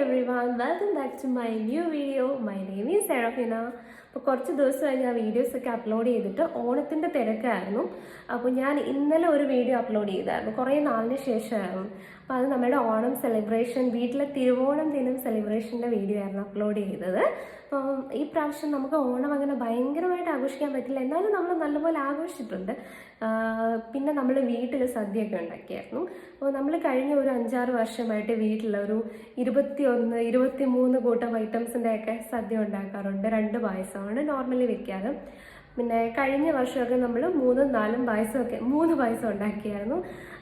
Everyone welcome back to my new video my name is Serafina അപ്പോൾ കുറച്ച് ദിവസമായി ഞാൻ വീഡിയോസൊക്കെ അപ്ലോഡ് ചെയ്തിട്ട് ഓണത്തിന്റെ തിരക്കായിരുന്നു. അപ്പോൾ ഞാൻ ഇന്നലെ ഒരു വീഡിയോ അപ്ലോഡ് ചെയ്തായിരുന്നു. കുറേ നാളിന് ശേഷമായിരുന്നു. അപ്പോൾ അത് നമ്മുടെ ഓണം സെലിബ്രേഷൻ വീട്ടിലെ തിരുവോണം ദിനം സെലിബ്രേഷന്റെ വീഡിയോ ആയിരുന്നു അപ്ലോഡ് ചെയ്തത്. അപ്പം ഈ പ്രാവശ്യം നമുക്ക് ഓണം അങ്ങനെ ഭയങ്കരമായിട്ട് ആഘോഷിക്കാൻ പറ്റില്ല. എന്നാലും നമ്മൾ നല്ലപോലെ ആഘോഷിച്ചിട്ടുണ്ട്. പിന്നെ നമ്മൾ വീട്ടിൽ സദ്യയൊക്കെ ഉണ്ടാക്കിയായിരുന്നു. അപ്പോൾ നമ്മൾ കഴിഞ്ഞ ഒരു അഞ്ചാറ് വർഷമായിട്ട് വീട്ടിൽ ഒരു ഇരുപത്തി ഒന്ന് ഇരുപത്തി മൂന്ന് കൂട്ടം ഐറ്റംസിന്റെയൊക്കെ സദ്യ ഉണ്ടാക്കാറുണ്ട്. രണ്ട് പായസമാണ് നോർമലി വെക്കാറ്. പിന്നെ കഴിഞ്ഞ വർഷമൊക്കെ നമ്മൾ മൂന്നും നാലും പായസമൊക്കെ മൂന്ന് പായസം ഉണ്ടാക്കിയായിരുന്നു.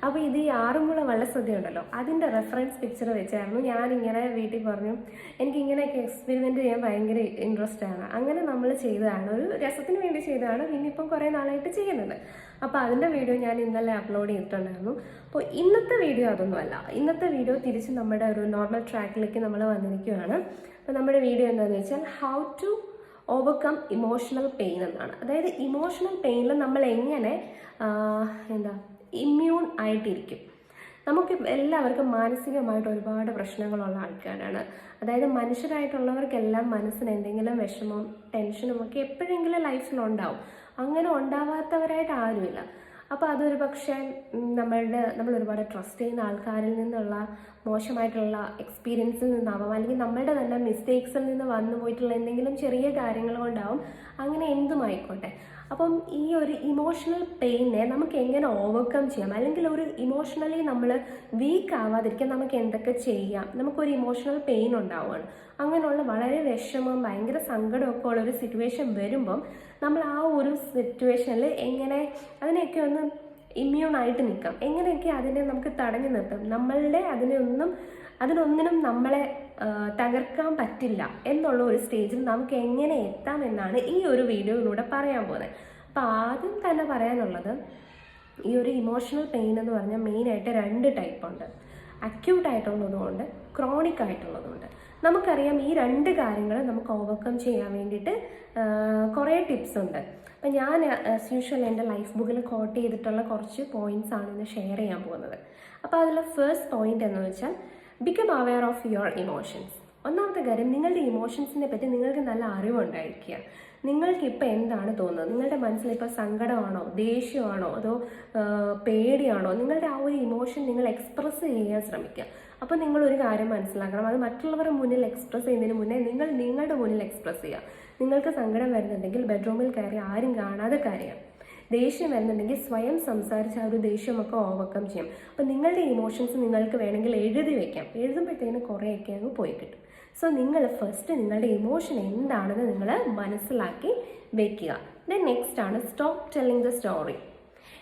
അപ്പോൾ ഇത് ഈ ആറുമുള വള്ളസദ്യ ഉണ്ടല്ലോ അതിന്റെ റെഫറൻസ് പിക്ചർ വെച്ചായിരുന്നു. ഞാനിങ്ങനെ വീട്ടിൽ പറഞ്ഞു എനിക്കിങ്ങനെയൊക്കെ എക്സ്പെരിമെന്റ് ചെയ്യാൻ ഭയങ്കര ഇൻട്രസ്റ്റ് ആണ്. അങ്ങനെ നമ്മൾ ചെയ്തതാണ്. ഒരു രസത്തിന് വേണ്ടി ചെയ്തതാണ്. പിന്നെ ഇപ്പം കുറേ നാളായിട്ട് ചെയ്യുന്നുണ്ട്. അപ്പോൾ അതിന്റെ വീഡിയോ ഞാൻ ഇന്നലെ അപ്ലോഡ് ചെയ്തിട്ടുണ്ടായിരുന്നു. അപ്പോൾ ഇന്നത്തെ വീഡിയോ അതൊന്നുമല്ല ഇന്നത്തെ വീഡിയോ തിരിച്ച് നമ്മുടെ ഒരു നോർമൽ ട്രാക്കിലേക്ക് നമ്മൾ വന്നിരിക്കുകയാണ്. അപ്പോൾ നമ്മുടെ വീഡിയോ എന്താണെന്ന് വെച്ചാൽ how to overcome emotional pain എന്നാണ്. അതായത് ഇമോഷണൽ പെയിനിൽ നമ്മൾ എങ്ങനെ എന്താ ഇമ്മ്യൂൺ ആയിട്ടിരിക്കും. നമുക്ക് എല്ലാവർക്കും മാനസികമായിട്ട് ഒരുപാട് പ്രശ്നങ്ങളുള്ള ആൾക്കാരാണ്. അതായത് മനുഷ്യരായിട്ടുള്ളവർക്കെല്ലാം മനസ്സിന് എന്തെങ്കിലും വിഷമം ടെൻഷനും ഒക്കെ എപ്പോഴെങ്കിലും ലൈഫിൽ ഉണ്ടാവും അങ്ങനെ ഉണ്ടാവാത്തവരായിട്ട് ആരുമില്ല. അപ്പോൾ അതൊരു പക്ഷേ നമ്മളുടെ നമ്മൾ ഒരുപാട് ട്രസ്റ്റ് ചെയ്യുന്ന ആൾക്കാരിൽ നിന്നുള്ള മോശമായിട്ടുള്ള എക്സ്പീരിയൻസിൽ നിന്നാവാം. അല്ലെങ്കിൽ നമ്മളുടെ തന്നെ മിസ്റ്റേക്സിൽ നിന്ന് വന്നു പോയിട്ടുള്ള എന്തെങ്കിലും ചെറിയ കാര്യങ്ങൾ കൊണ്ടാവും. അങ്ങനെ എന്തുമായിക്കോട്ടെ അപ്പം ഈ ഒരു ഇമോഷണൽ പെയിനെ നമുക്ക് എങ്ങനെ ഓവർകം ചെയ്യാം? അല്ലെങ്കിൽ ഒരു ഇമോഷണലി നമ്മൾ വീക്ക് ആവാതിരിക്കാൻ നമുക്ക് എന്തൊക്കെ ചെയ്യാം? നമുക്കൊരു ഇമോഷണൽ പെയിൻ ഉണ്ടാവുകയാണ്. അങ്ങനെയുള്ള വളരെ വിഷമം ഭയങ്കര സങ്കടമൊക്കെ ഉള്ള ഒരു സിറ്റുവേഷൻ വരുമ്പം നമ്മൾ ആ ഒരു സിറ്റുവേഷനിൽ എങ്ങനെ അതിനെയൊക്കെ ഒന്ന് ഇമ്മ്യൂൺ ആയിട്ട് നിൽക്കാം. എങ്ങനെയൊക്കെ അതിനെ നമുക്ക് തടഞ്ഞു നിർത്താം? നമ്മളുടെ അതിനൊന്നും അതിനൊന്നിനും നമ്മളെ തകർക്കാൻ പറ്റില്ല എന്നുള്ള ഒരു സ്റ്റേജിൽ നമുക്ക് എങ്ങനെ എത്താം എന്നാണ് ഈ ഒരു വീഡിയോയിലൂടെ പറയാൻ പോകുന്നത്. അപ്പം ആദ്യം തന്നെ പറയാനുള്ളത് ഈ ഒരു ഇമോഷണൽ പെയിൻ എന്ന് പറഞ്ഞാൽ മെയിനായിട്ട് രണ്ട് ടൈപ്പുണ്ട് അക്യൂട്ട് ആയിട്ടുള്ളതുകൊണ്ട് ക്രോണിക് ആയിട്ടുള്ളതുകൊണ്ട് നമുക്കറിയാം ഈ രണ്ട് കാര്യങ്ങൾ നമുക്ക് ഓവർകം ചെയ്യാൻ വേണ്ടിയിട്ട് കുറേ ടിപ്സ് ഉണ്ട്. അപ്പം ഞാൻ ആസ് യൂഷ്വൽ എന്റെ ലൈഫ് ബുക്കിൽ കോട്ട് ചെയ്തിട്ടുള്ള കുറച്ച് പോയിന്റ്സ് ആണ് ഇന്ന് ഷെയർ ചെയ്യാൻ പോകുന്നത്. അപ്പോൾ അതിലെ ഫസ്റ്റ് പോയിന്റ് എന്ന് വെച്ചാൽ become aware of your emotions ഒന്നാമത്തെ കാര്യം നിങ്ങളുടെ ഇമോഷൻസിനെ പറ്റി നിങ്ങൾക്ക് നല്ല അറിവുണ്ടായിരിക്കുക. നിങ്ങൾക്ക് ഇപ്പോൾ എന്താണ് തോന്നുന്നത്? നിങ്ങളുടെ മനസ്സിൽ ഇപ്പോൾ സങ്കടമാണോ? ദേഷ്യമാണോ? അതോ പേടിയാണോ? നിങ്ങളുടെ ആ ഒരു ഇമോഷൻ നിങ്ങൾ എക്സ്പ്രസ് ചെയ്യാൻ ശ്രമിക്കുക. അപ്പോൾ നിങ്ങൾ ഒരു കാര്യം മനസ്സിലാക്കണം. അത് മറ്റുള്ളവരുടെ മുന്നിൽ എക്സ്പ്രസ് ചെയ്യുന്നതിന് മുന്നേ നിങ്ങൾ നിങ്ങളുടെ മുന്നിൽ എക്സ്പ്രസ് ചെയ്യുക. നിങ്ങൾക്ക് സങ്കടം വരുന്നുണ്ടെങ്കിൽ ബെഡ്റൂമിൽ കയറി ആരും കാണാതെ കരയാം. ദേഷ്യം വരുന്നുണ്ടെങ്കിൽ സ്വയം സംസാരിച്ച് ആ ഒരു ദേഷ്യമൊക്കെ ഓവർകം ചെയ്യും. അപ്പം നിങ്ങളുടെ ഇമോഷൻസ് നിങ്ങൾക്ക് വേണമെങ്കിൽ എഴുതി വെക്കാം. എഴുതുമ്പോഴത്തേന് കുറേയൊക്കെ അങ്ങ് പോയി കിട്ടും. സോ നിങ്ങൾ ഫസ്റ്റ് നിങ്ങളുടെ ഇമോഷൻ എന്താണെന്ന് നിങ്ങൾ മനസ്സിലാക്കി വെക്കുക. ദെൻ നെക്സ്റ്റ് ആണ് stop telling the story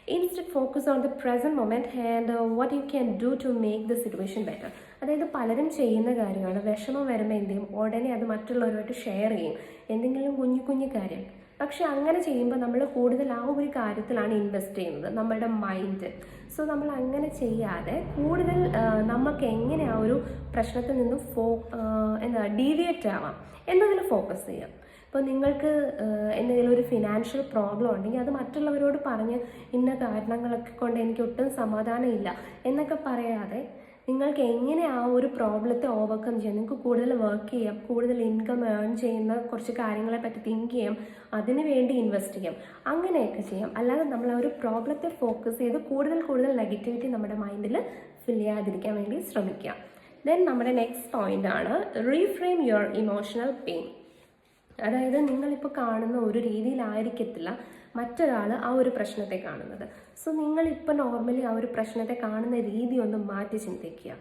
instead focus on the present moment and what you can do to make the situation better അതായത് പലരും ചെയ്യുന്ന കാര്യമാണ്. വിഷമം വരുമ്പോൾ എന്ത് ചെയ്യും? ഉടനെ അത് മറ്റുള്ളവരുമായിട്ട് ഷെയർ ചെയ്യും. എന്തെങ്കിലും കുഞ്ഞു കുഞ്ഞു കാര്യം. പക്ഷെ അങ്ങനെ ചെയ്യുമ്പോൾ നമ്മൾ കൂടുതൽ ആ ഒരു കാര്യത്തിലാണ് ഇൻവെസ്റ്റ് ചെയ്യുന്നത്. നമ്മളുടെ മൈൻഡ് സോ നമ്മൾ അങ്ങനെ ചെയ്യാതെ കൂടുതൽ നമുക്ക് എങ്ങനെ ആ ഒരു പ്രശ്നത്തിൽ നിന്നും ഫോ എന്താ ഡീവിയേറ്റ് ആവാം എന്നതിൽ ഫോക്കസ് ചെയ്യാം ഇപ്പോൾ നിങ്ങൾക്ക് എന്തെങ്കിലും ഒരു ഫിനാൻഷ്യൽ പ്രോബ്ലം ഉണ്ടെങ്കിൽ അത് മറ്റുള്ളവരോട് പറഞ്ഞ് ഇന്ന കാരണങ്ങളൊക്കെ കൊണ്ട് എനിക്ക് ഒട്ടും സമാധാനമില്ല എന്നൊക്കെ പറയാതെ നിങ്ങൾക്ക് എങ്ങനെ ആ ഒരു പ്രോബ്ലത്തെ ഓവർകം ചെയ്യാം? നിങ്ങൾക്ക് കൂടുതൽ വർക്ക് ചെയ്യാം കൂടുതൽ ഇൻകം ഏൺ ചെയ്യുന്ന കുറച്ച് കാര്യങ്ങളെ പറ്റി തിങ്ക് ചെയ്യാം അതിനു വേണ്ടി ഇൻവെസ്റ്റ് ചെയ്യാം അങ്ങനെയൊക്കെ ചെയ്യാം. അല്ലാതെ നമ്മൾ ആ ഒരു പ്രോബ്ലത്തെ ഫോക്കസ് ചെയ്ത് കൂടുതൽ കൂടുതൽ നെഗറ്റിവിറ്റി നമ്മുടെ മൈൻഡിൽ ഫിൽ ചെയ്യാതിരിക്കാൻ വേണ്ടി ശ്രമിക്കുക ദെൻ നമ്മുടെ നെക്സ്റ്റ് പോയിന്റ് ആണ് റീഫ്രെയിം യുവർ ഇമോഷണൽ പെയിൻ അതായത് നിങ്ങളിപ്പോൾ കാണുന്ന ഒരു രീതിയിലായിരിക്കത്തില്ല മറ്റൊരാൾ ആ ഒരു പ്രശ്നത്തെ കാണുന്നത്. സോ നിങ്ങളിപ്പോൾ നോർമലി ആ ഒരു പ്രശ്നത്തെ കാണുന്ന രീതി ഒന്ന് മാറ്റി ചിന്തിക്കുക.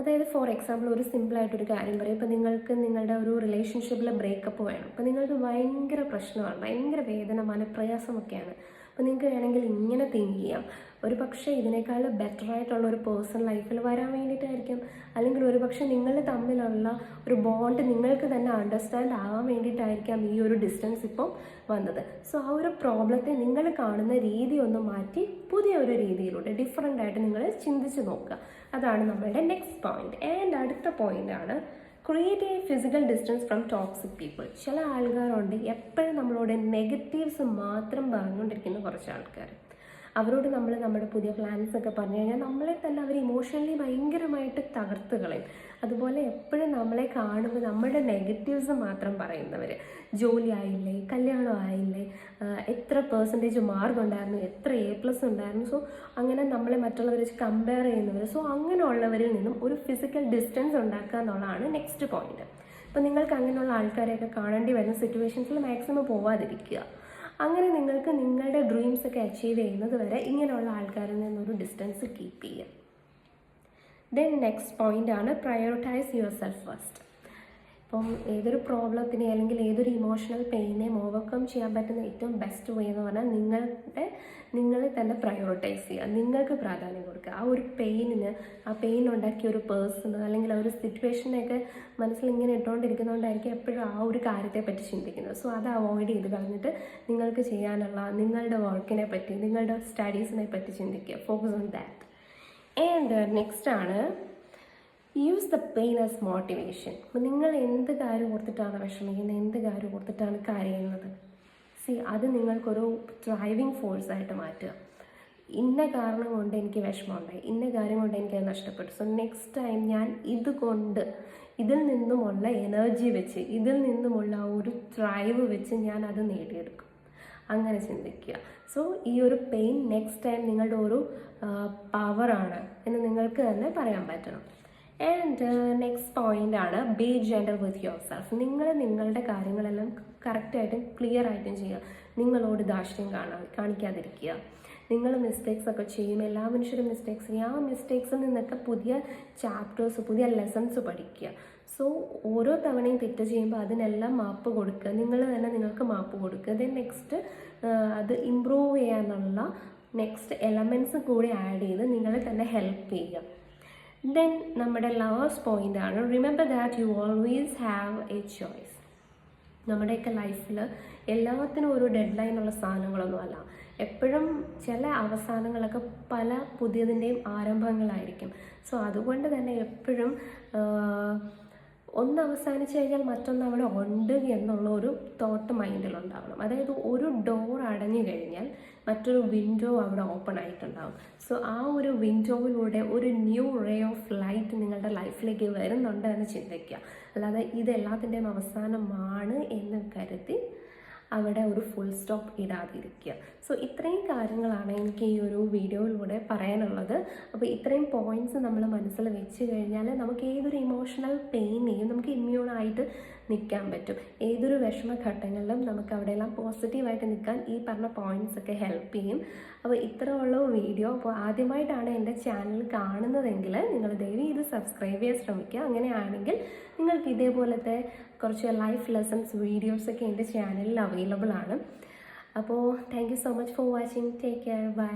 അതായത് ഫോർ എക്സാമ്പിൾ ഒരു സിമ്പിളായിട്ടൊരു കാര്യം പറയും. ഇപ്പോൾ നിങ്ങൾക്ക് നിങ്ങളുടെ ഒരു റിലേഷൻഷിപ്പിലെ ബ്രേക്കപ്പ് വേണം. അപ്പോൾ നിങ്ങൾക്ക് ഭയങ്കര പ്രശ്നമാണ്. ഭയങ്കര വേദന മനപ്രയാസമൊക്കെയാണ്. അപ്പോൾ നിങ്ങൾക്ക് വേണമെങ്കിൽ ഇങ്ങനെ തിങ്ക് ചെയ്യാം. ഒരു പക്ഷേ ഇതിനേക്കാൾ ബെറ്റർ ആയിട്ടുള്ള ഒരു പേഴ്സണൽ ലൈഫിൽ വരാൻ വേണ്ടിയിട്ടായിരിക്കും. അല്ലെങ്കിൽ ഒരു പക്ഷേ നിങ്ങൾ തമ്മിലുള്ള ഒരു ബോണ്ട് നിങ്ങൾക്ക് തന്നെ അണ്ടർസ്റ്റാൻഡ് ആവാൻ വേണ്ടിയിട്ടായിരിക്കാം ഈ ഒരു ഡിസ്റ്റൻസ് ഇപ്പം വന്നത്. സോ ആ ഒരു പ്രോബ്ലത്തെ നിങ്ങൾ കാണുന്ന രീതി ഒന്ന് മാറ്റി പുതിയ ഒരു രീതിയിലൂടെ ഡിഫറെന്റ് ആയിട്ട് നിങ്ങൾ ചിന്തിച്ച് നോക്കുക. അതാണ് നമ്മളുടെ നെക്സ്റ്റ് പോയിന്റ് ആൻഡ് അടുത്ത പോയിന്റ് ആണ് create a physical distance from toxic people ചില ആൾക്കാരുണ്ട് എപ്പോഴും നമ്മളോട് നെഗറ്റീവ്സ് മാത്രം പറഞ്ഞുകൊണ്ടിരിക്കുന്ന കുറച്ച് ആൾക്കാർ അവരോട് നമ്മൾ നമ്മുടെ പുതിയ പ്ലാൻസ് ഒക്കെ പറഞ്ഞു കഴിഞ്ഞാൽ നമ്മളെ തന്നെ അവർ ഇമോഷണലി ഭയങ്കരമായിട്ട് തകർത്ത് കളയും. അതുപോലെ എപ്പോഴും നമ്മളെ കാണുമ്പോൾ നമ്മുടെ നെഗറ്റീവ്സ് മാത്രം പറയുന്നവർ ജോലി ആയില്ലേ കല്യാണം ആയില്ലേ എത്ര പേഴ്സന്റേജ് മാർക്ക് ഉണ്ടായിരുന്നു എത്ര എ പ്ലസ് ഉണ്ടായിരുന്നു. സോ അങ്ങനെ നമ്മളെ മറ്റുള്ളവരെ വെച്ച് കമ്പയർ ചെയ്യുന്നവർ സോ അങ്ങനെയുള്ളവരിൽ നിന്നും ഒരു ഫിസിക്കൽ ഡിസ്റ്റൻസ് ഉണ്ടാക്കുക എന്നുള്ളതാണ് നെക്സ്റ്റ് പോയിന്റ് അപ്പോൾ നിങ്ങൾക്ക് അങ്ങനെയുള്ള ആൾക്കാരെയൊക്കെ കാണേണ്ടി വരുന്ന സിറ്റുവേഷൻസിൽ മാക്സിമം പോവാതിരിക്കുക. അങ്ങനെ നിങ്ങൾക്ക് ഡ്രീംസ് ഒക്കെ അച്ചീവ് ചെയ്യുന്നത് വരെ ഇങ്ങനെയുള്ള ആൾക്കാരിൽ നിന്നൊരു ഡിസ്റ്റൻസ് കീപ്പ് ചെയ്യുക ദെൻ നെക്സ്റ്റ് പോയിന്റ് ആണ് പ്രയോറിറ്റൈസ് യുവർ സെൽഫ് ഫസ്റ്റ് ഇപ്പം ഏതൊരു പ്രോബ്ലത്തിനെ അല്ലെങ്കിൽ ഏതൊരു ഇമോഷണൽ പെയിനെയും ഓവർകം ചെയ്യാൻ പറ്റുന്ന ഏറ്റവും ബെസ്റ്റ് വേ എന്ന് പറഞ്ഞാൽ നിങ്ങളുടെ നിങ്ങളെ തന്നെ പ്രയോറിറ്റൈസ് ചെയ്യുക. നിങ്ങൾക്ക് പ്രാധാന്യം കൊടുക്കുക. ആ ഒരു പെയിനിന് ആ പെയിൻ ഉണ്ടാക്കിയ ഒരു പേഴ്സൺ അല്ലെങ്കിൽ ആ ഒരു സിറ്റുവേഷനെയൊക്കെ മനസ്സിൽ ഇങ്ങനെ ഇട്ടുകൊണ്ടിരിക്കുന്നതുകൊണ്ടായിരിക്കും എപ്പോഴും ആ ഒരു കാര്യത്തെ പറ്റി ചിന്തിക്കുന്നത്. സോ അത് അവോയ്ഡ് ചെയ്ത് കളഞ്ഞിട്ട് നിങ്ങൾക്ക് ചെയ്യാനുള്ള നിങ്ങളുടെ വർക്കിനെ പറ്റി നിങ്ങളുടെ സ്റ്റഡീസിനെ പറ്റി ചിന്തിക്കുക. Focus on that and next ആണ് use the pain as motivation നിങ്ങൾ എന്ത് കാര്യം ഓർത്തിട്ടാണ് വിഷമിക്കുന്നത്? എന്ത് കാര്യം ഓർത്തിട്ടാണ് കരയുന്നത്? സി അത് നിങ്ങൾക്കൊരു ഡ്രൈവിംഗ് ഫോഴ്സ് ആയിട്ട് മാറ്റുക. ഇന്ന കാരണം കൊണ്ട് എനിക്ക് വിഷമമുണ്ടായി ഇന്ന കാര്യം കൊണ്ട് എനിക്ക് അത് നഷ്ടപ്പെട്ടു. സോ നെക്സ്റ്റ് ടൈം ഞാൻ ഇതുകൊണ്ട് ഇതിൽ നിന്നുമുള്ള എനർജി വെച്ച് ഇതിൽ നിന്നുമുള്ള ഒരു ഡ്രൈവ് വെച്ച് ഞാൻ അത് നേടിയെടുക്കും. അങ്ങനെ ചിന്തിക്കുക. സോ ഈ ഒരു പെയിൻ നെക്സ്റ്റ് ടൈം നിങ്ങളുടെ ഒരു പവറാണ് എന്ന് നിങ്ങൾക്ക് തന്നെ പറയാൻ പറ്റണം. ആൻഡ് നെക്സ്റ്റ് പോയിന്റ് ആണ് be gentle with yourself നിങ്ങൾ നിങ്ങളുടെ കാര്യങ്ങളെല്ലാം കറക്റ്റായിട്ടും ക്ലിയർ ആയിട്ടും ചെയ്യുക. നിങ്ങളോട് ദാക്ഷ്യം കാണാ കാണിക്കാതിരിക്കുക. നിങ്ങൾ മിസ്റ്റേക്സ് ഒക്കെ ചെയ്യും. എല്ലാ മനുഷ്യരും മിസ്റ്റേക്സ് ചെയ്യും. ആ മിസ്റ്റേക്സിൽ നിന്നൊക്കെ പുതിയ ചാപ്റ്റേഴ്സ് പുതിയ ലെസൺസ് പഠിക്കുക. സോ ഓരോ തവണയും തെറ്റ് ചെയ്യുമ്പോൾ അതിനെല്ലാം മാപ്പ് കൊടുക്കുക. നിങ്ങൾ തന്നെ നിങ്ങൾക്ക് മാപ്പ് കൊടുക്കുക. ദെൻ നെക്സ്റ്റ് അത് ഇമ്പ്രൂവ് ചെയ്യാനുള്ള നെക്സ്റ്റ് എലമെന്റ്സ് കൂടി ആഡ് ചെയ്ത് നിങ്ങളെ തന്നെ ഹെൽപ്പ് ചെയ്യുക. ദെൻ നമ്മുടെ ലാസ്റ്റ് പോയിന്റ് ആണ്. Remember that you always have a choice നമ്മുടെയൊക്കെ ലൈഫിൽ എല്ലാത്തിനും ഒരു ഡെഡ് ലൈൻ ഉള്ള സാധനങ്ങളൊന്നും അല്ല എപ്പോഴും ചില അവസാനങ്ങളൊക്കെ പല പുതിയതിന്റെയും ആരംഭങ്ങളായിരിക്കും. സോ അതുകൊണ്ട് തന്നെ എപ്പോഴും ഒന്ന് അവസാനിച്ച് കഴിഞ്ഞാൽ മറ്റൊന്ന് അവിടെ ഉണ്ട് എന്നുള്ള ഒരു തോട്ട് മൈൻഡിൽ ഉണ്ടാവണം. അതായത് ഒരു ഡോർ അടഞ്ഞു കഴിഞ്ഞാൽ മറ്റൊരു വിൻഡോ അവിടെ ഓപ്പൺ ആയിട്ടുണ്ടാവും. സോ ആ ഒരു വിൻഡോയിലൂടെ ഒരു ന്യൂ റേ ഓഫ് ലൈറ്റ് നിങ്ങളുടെ ലൈഫിലേക്ക് വരുന്നുണ്ട് എന്ന് ചിന്തിക്കുക. അല്ലാതെ ഇത് എല്ലാത്തിന്റെയും അവസാനമാണ് എന്ന് കരുതി അവിടെ ഒരു ഫുൾ സ്റ്റോപ്പ് ഇടാതിരിക്കുക. സോ ഇത്രയും കാര്യങ്ങളാണ് എനിക്ക് ഈ ഒരു വീഡിയോയിലൂടെ പറയാനുള്ളത്. അപ്പോൾ ഇത്രയും പോയിന്റ്സ് നമ്മൾ മനസ്സിൽ വെച്ച് കഴിഞ്ഞാൽ നമുക്ക് ഏതൊരു ഇമോഷണൽ പെയിനെയും നമുക്ക് ഇമ്മ്യൂണായിട്ട് നിൽക്കാൻ പറ്റും. ഏതൊരു വിഷമഘട്ടങ്ങളിലും നമുക്ക് അവിടെയെല്ലാം പോസിറ്റീവായിട്ട് നിൽക്കാൻ ഈ പറഞ്ഞ പോയിന്റ്സ് ഒക്കെ ഹെൽപ്പ് ചെയ്യും. അപ്പോൾ ഇത്രയുള്ള വീഡിയോ അപ്പോൾ ആദ്യമായിട്ടാണ് എന്റെ ചാനൽ കാണുന്നതെങ്കിൽ നിങ്ങൾ ദയവ് ഇത് സബ്സ്ക്രൈബ് ചെയ്യാൻ ശ്രമിക്കുക. അങ്ങനെയാണെങ്കിൽ നിങ്ങൾക്ക് ഇതേപോലത്തെ കുറച്ച് ലൈഫ് ലെസൺസ് വീഡിയോസൊക്കെ എന്റെ ചാനലിൽ അവൈലബിൾ ആണ്. അപ്പോൾ thank you so much for watching take care bye